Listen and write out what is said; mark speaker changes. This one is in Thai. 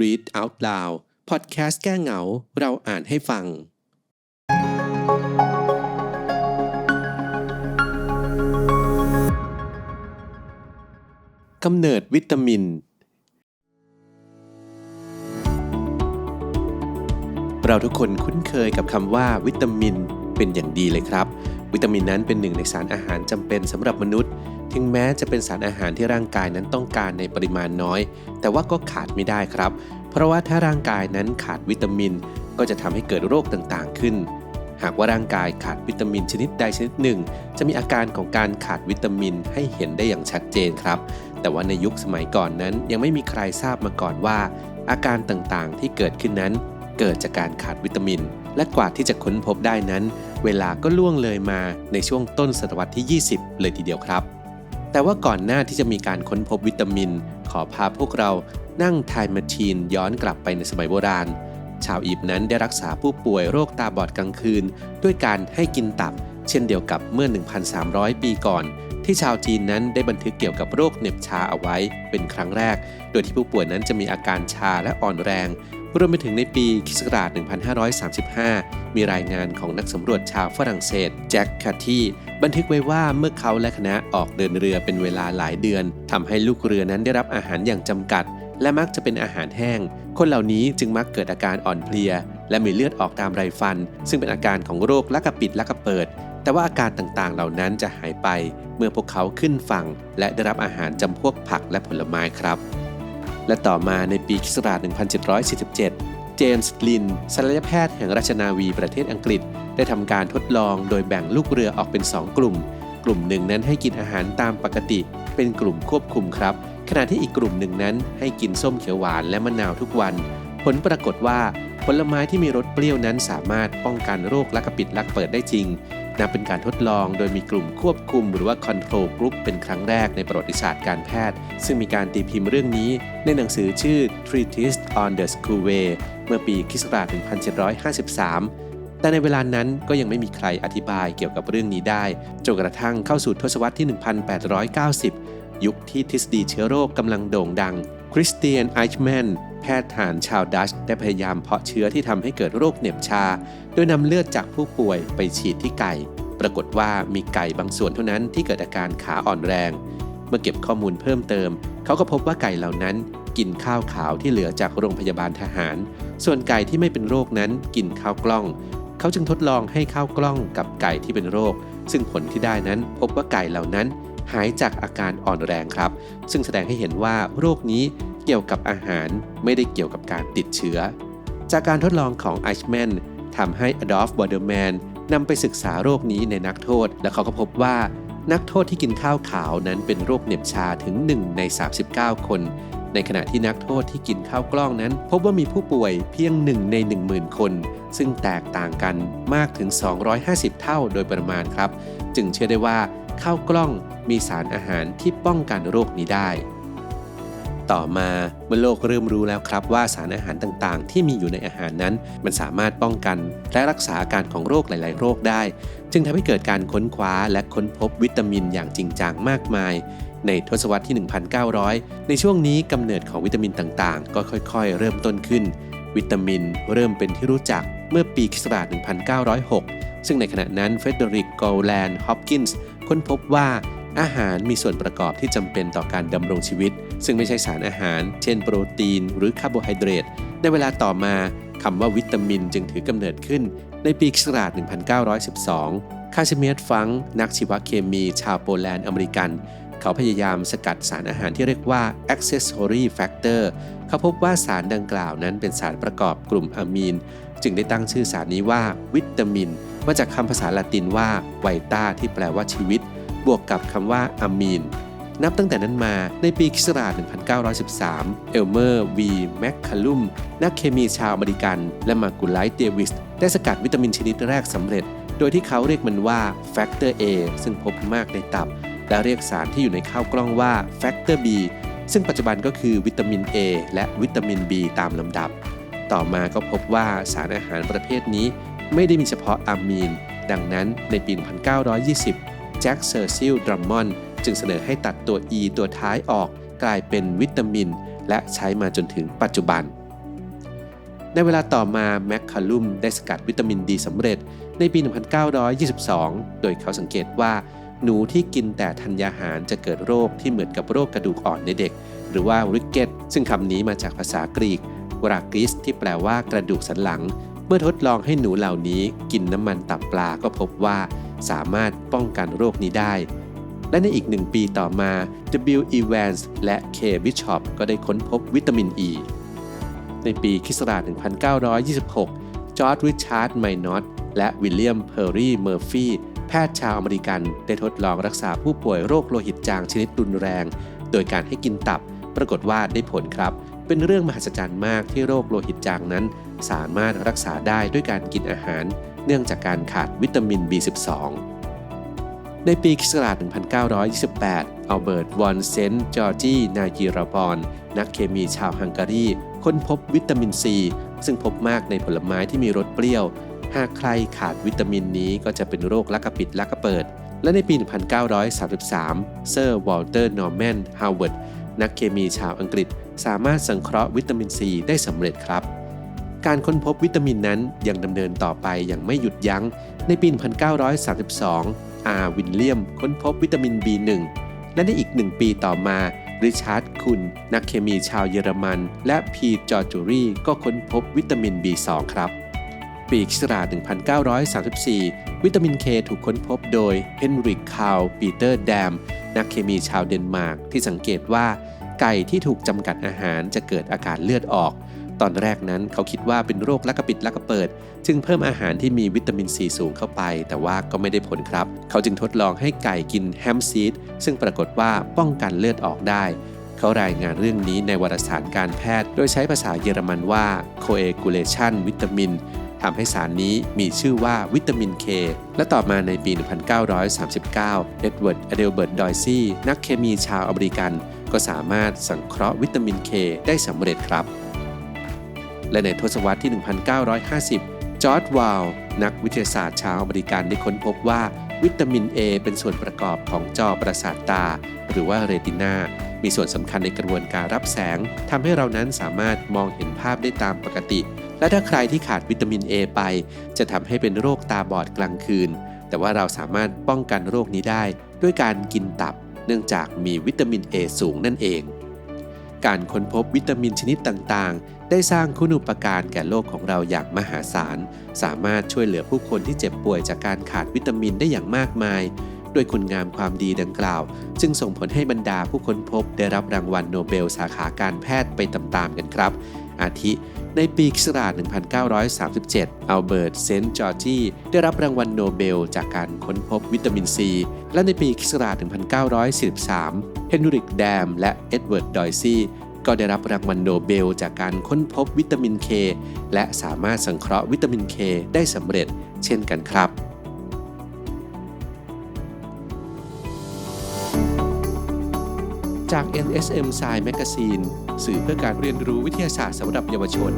Speaker 1: Read Out Loud พอดแคสต์แก้เหงา เราอ่านให้ฟัง กำเนิดวิตามิน เราทุกคนคุ้นเคยกับคำว่าวิตามินเป็นอย่างดีเลยครับ วิตามินนั้นเป็นหนึ่งในสารอาหารจำเป็นสำหรับมนุษย์ ถึงแม้จะเป็นสารอาหารที่ร่างกายนั้นต้องการในปริมาณน้อย แต่ว่าก็ขาดไม่ได้ครับ เพราะว่าถ้าร่างกายนั้นขาดวิตามิน ก็จะทำให้เกิดโรคต่างๆขึ้น หากว่าร่างกายขาดวิตามินชนิดใดชนิดหนึ่ง จะมีอาการของการขาดวิตามินให้เห็นได้อย่างชัดเจนครับ แต่ว่าในยุคสมัยก่อนนั้น ยังไม่มีใครทราบมาก่อนว่า อาการต่างๆที่เกิดขึ้นนั้น เกิดจากการขาดวิตามิน และกว่าที่จะค้นพบได้นั้น เวลาก็ล่วงเลยมาในช่วงต้นศตวรรษที่ 20 เลยทีเดียวครับ แต่ว่าก่อนหน้าที่จะมีการค้นพบวิตามิน ขอพาพวกเรานั่งไทม์แมชชีนย้อนกลับไปในสมัยโบราณ ชาวอียิปต์นั้นได้รักษาผู้ป่วยโรคตาบอดกลางคืน ด้วยการให้กินตับ เช่นเดียวกับเมื่อ 1,300 ปีก่อน ที่ชาวจีนนั้นได้บันทึกเกี่ยวกับโรคเหน็บชาเอาไว้เป็นครั้งแรก โดยที่ผู้ป่วยนั้นจะมีอาการชาและอ่อนแรง รวมไปถึงในปีคศ1535 มีรายงานของนักสำรวจชาวฝรั่งเศสแจ็คคาที่บันทึกไว้ว่าเมื่อเขาและคณะออกเดินเรือเป็นเวลาหลายเดือนทำให้ลูกเรือนั้นได้รับอาหารอย่างจำกัด และมักจะเป็นอาหารแห้ง คนเหล่านี้จึงมักเกิดอาการอ่อนเพลีย และมีเลือดออกตามไรฟัน ซึ่งเป็นอาการของโรคลักกระปิดลักกระเปิด แต่ว่าอาการต่างๆ เหล่านั้นจะหายไป เมื่อพวกเขาขึ้นฝั่ง และได้รับอาหารจำพวกผักและผลไม้ครับ และต่อมาในปีคศ1747 เจมส์ลินศัลยแพทย์แห่งราชนาวีประเทศอังกฤษ ได้ทำการทดลองโดยแบ่งลูกเรือออกเป็น 2 กลุ่ม กลุ่มหนึ่งนั้นให้กินอาหารตามปกติ เป็นกลุ่มควบคุมครับ ขณะที่อีกกลุ่มหนึ่งนั้นให้กินส้มเขียวหวานและมะนาวทุกวัน ผลปรากฏว่าผลไม้ที่มีรสเปรี้ยวนั้นสามารถป้องกันโรคลักกระปิดลักเปิดได้จริง นับเป็นการทดลองโดยมีกลุ่มควบคุม หรือว่า Control Group เป็นครั้งแรกในประวัติศาสตร์การแพทย์ ซึ่งมีการตีพิมพ์เรื่องนี้ในหนังสือชื่อ Treatise on the School Way เมื่อปีคศ1753 แต่ในเวลานั้นก็ยังไม่มีใครอธิบายเกี่ยวกับเรื่องนี้ได้จนกระทั่งเข้าสู่ทศวรรษที่ 1890 ยุคที่ทฤษฎีเชื้อโรคกำลังโด่งดังคริสเตียนไอชแมน แพทย์ทหารชาวดัชได้พยายามเพาะเชื้อที่ทำให้เกิดโรคเหน็บชา โดยนำเลือดจากผู้ป่วยไปฉีดที่ไก่ ปรากฏว่ามีไก่บางส่วนเท่านั้นที่เกิดอาการขาอ่อนแรง เมื่อเก็บข้อมูลเพิ่มเติม เขาก็พบว่าไก่เหล่านั้น กินข้าวขาวที่เหลือจากโรงพยาบาลทหาร ส่วนไก่ที่ไม่เป็นโรคนั้นกินข้าวกล้อง เขาจึงทดลองให้ข้าวกล้องกับไก่ที่เป็นโรค ซึ่งผลที่ได้นั้น พบว่าไก่เหล่านั้นหายจากอาการอ่อนแรงครับ ซึ่งแสดงให้เห็นว่าโรคนี้ กี่ยวกับอาหารไม่ได้เกี่ยวกับการติดเชื้อ จากการทดลองของไอชแมนทำให้อดอล์ฟบอเดอร์แมนนำไปศึกษาโรคนี้ในนักโทษ และเขาก็พบว่านักโทษที่กินข้าวขาวนั้นเป็นโรคเหน็บชาถึง 1 ใน 39 คน ในขณะที่นักโทษที่กินข้าวกล้องนั้น พบว่ามีผู้ป่วยเพียง 1 ใน 10,000 คน ซึ่งแตกต่างกันมากถึง 250 เท่าโดยประมาณครับ จึงเชื่อได้ว่าข้าวกล้องมีสารอาหารที่ป้องกันโรคนี้ได้ ต่อมาเมื่อโลกเริ่มรู้แล้วครับว่าสารอาหารต่างๆ ที่มีอยู่ในอาหารนั้น มันสามารถป้องกันและรักษาอาการของโรคหลาย ๆ โรคได้ จึงทำให้เกิดการค้นคว้าและค้นพบวิตามินอย่างจริงจังมากมาย ในทศวรรษที่ 1900 ในช่วงนี้กำเนิดของวิตามินต่างๆ ก็ค่อยๆ เริ่มต้นขึ้น วิตามินเริ่มเป็นที่รู้จักเมื่อปีคศ1906 ซึ่งในขณะนั้นเฟเดริกโกลแลนด์ฮอปกินส์ค้นพบว่าอาหารมีส่วนประกอบที่จำเป็นต่อการดำรงชีวิต ซึ่งไม่ใช่สารอาหาร เช่นโปรตีน หรือคาร์โบไฮเดรตในเวลาต่อมาคำว่าวิตามินจึงถือกำเนิดขึ้นในปีคศ1912 คาชเมียร์ฟัง นักชีวเคมีชาวโปแลนด์อเมริกัน เขาพยายามสกัดสารอาหารที่เรียกว่า accessory factor เขาพบว่าสารดังกล่าวนั้นเป็นสารประกอบกลุ่มอะมีน จึงได้ตั้งชื่อสารนี้ว่าวิตามิน มาจากคำภาษาละตินว่าไวต้าที่แปลว่าชีวิต บวกกับคำว่าอะมีน นับตั้งแต่นั้นมาในปีคศ1913 เอลเมอร์ วีแมคคาลุม นักเคมีชาวอเมริกัน และมากุไลท์เดวิส ได้สกัดวิตามินชนิดแรกสำเร็จ โดยที่เขาเรียกมันว่าแฟกเตอร์ A ซึ่งพบมากในตับ และเรียกสารที่อยู่ในข้าวกล้องว่าแฟกเตอร์ B ซึ่งปัจจุบันก็คือวิตามิน A และวิตามิน B ตามลำดับ ต่อมาก็พบว่าสารอาหารประเภทนี้ไม่ได้มีเฉพาะอะมีน ดังนั้นในปี 1920 แจ็คเซอร์ซิล ดรัมมอน จึงเสนอให้ตัดตัว E ตัวท้ายออกกลายเป็นวิตามิน และใช้มาจนถึงปัจจุบัน ในเวลาต่อมาแมคคาลุมได้สกัดวิตามินดีสำเร็จในปี 1922 โดยเขาสังเกตว่าหนูที่กินแต่ธัญญาหารจะเกิดโรคที่เหมือนกับโรคกระดูกอ่อนในเด็ก หรือว่าริกเกตซึ่งคำนี้มาจากภาษากรีกวรากริสที่แปลว่ากระดูกสันหลัง เมื่อทดลองให้หนูเหล่านี้กินน้ำมันตับปลาก็พบว่า สามารถป้องกันโรคนี้ได้ และในอีกหนึ่งปีต่อมา W. Evans และ K. Bishop ก็ได้ค้นพบวิตามินอ e. ีในปีคศ1926 จอร์จริชาร์ดไมนอตและวิลเลียมเพอร์รี่เมอร์ฟีแพทย์ชาวอเมริกันได้ทดลองรักษาผู้ป่วยโรคโลหิตจางชนิดรุนแรง โดยการให้กินตับ ปรากฏว่าได้ผลครับ เป็นเรื่องมหัศจรรย์มากที่โรคโลหิตจางนั้น สามารถรักษาได้ด้วยการกินอาหาร เนื่องจากการขาดวิตามิน B12 ในปีคศ1928 อัลเบิร์ต วอนเซนต์ จอร์จีนายีราบอน นักเคมีชาวฮังการี ค้นพบวิตามินซี ซึ่งพบมากในผลไม้ที่มีรสเปรี้ยว หากใครขาดวิตามินนี้ก็จะเป็นโรคลักกระปิดลักกระเปิด และในปี 1933 เซอร์ วอลเตอร์ นอร์แมน ฮาวเวิร์ด นักเคมีชาวอังกฤษ สามารถสังเคราะห์วิตามินซีได้สำเร็จครับการค้นพบวิตามินนั้นยังดำเนินต่อไปอย่างไม่หยุดยัง้ง ในปี 1932 อาร์วินเลียมค้นพบวิตามิน B1 และในอีกหนึ่งปีต่อมาริชาร์ดคุนนักเคมีชาวเยอรมัน และพีจอร์จูรี่ก็ค้นพบวิตามิน B2 ครับปีคศ1934 วิตามินเคถูกค้นพบโดยเฮนริกคาวปีเตอร์แดม นักเคมีชาวเดนมาร์กที่สังเกตว่า ไก่ที่ถูกจำกัดอาหารจะเกิดอาการเลือดออก ตอนแรกนั้นเขาคิดว่าเป็นโรคลักกระปิดลักกระเปิด จึงเพิ่มอาหารที่มีวิตามินซีสูงเข้าไป แต่ว่าก็ไม่ได้ผลครับ เขาจึงทดลองให้ไก่กินแฮมซีดซึ่งปรากฏว่าป้องกันเลือดออกได้ เขารายงานเรื่องนี้ในวารสารการแพทย์ โดยใช้ภาษาเยอรมันว่า coagulation วิตามินทำให้สารนี้มีชื่อว่าวิตามินเค และต่อมาในปี 1939 เอ็ดเวิร์ดอเดลเบิร์ต ดอยซี่ นักเคมีชาวอเมริกัน ก็สามารถสังเคราะห์วิตามินเคได้สำเร็จครับ และในทศวรรษที่ 1950 จอร์ดวาลนักวิทยาศาสตร์ชาวอเมริกันได้ค้นพบว่าวิตามิน A เป็นส่วนประกอบของจอประสาทตา หรือว่าเรตินามีส่วนสำคัญในกระบวนการรับแสงทำให้เรานั้นสามารถมองเห็นภาพได้ตามปกติ และถ้าใครที่ขาดวิตามิน A ไป จะทำให้เป็นโรคตาบอดกลางคืน แต่ว่าเราสามารถป้องกันโรคนี้ได้ ด้วยการกินตับ เนื่องจากมีวิตามิน A สูงนั่นเอง การค้นพบวิตามินชนิดต่างๆ ได้สร้างคุณูปการแก่โลกของเราอย่างมหาศาล สามารถช่วยเหลือผู้คนที่เจ็บป่วยจากการขาดวิตามินได้อย่างมากมาย ด้วยคุณงามความดีดังกล่าว จึงส่งผลให้บรรดาผู้ค้นพบได้รับรางวัลโนเบลสาขาการแพทย์ไปตามๆกันครับ อาทิในปีคศ1937 อัลเบิร์ต เซนต์จอร์จีได้รับรางวัลโนเบลจากการค้นพบวิตามินซี และในปีคศ1943 เฮนริกแดม และเอ็ดเวิร์ด ดอยซี ก็ได้รับรางวัลโนเบล จากการค้นพบวิตามินเคและสามารถสังเคราะห์วิตามินเคได้สำเร็จเช่นกันครับจาก NSM Science Magazine สื่อเพื่อการเรียนรู้วิทยาศาสตร์สำหรับเยาวชน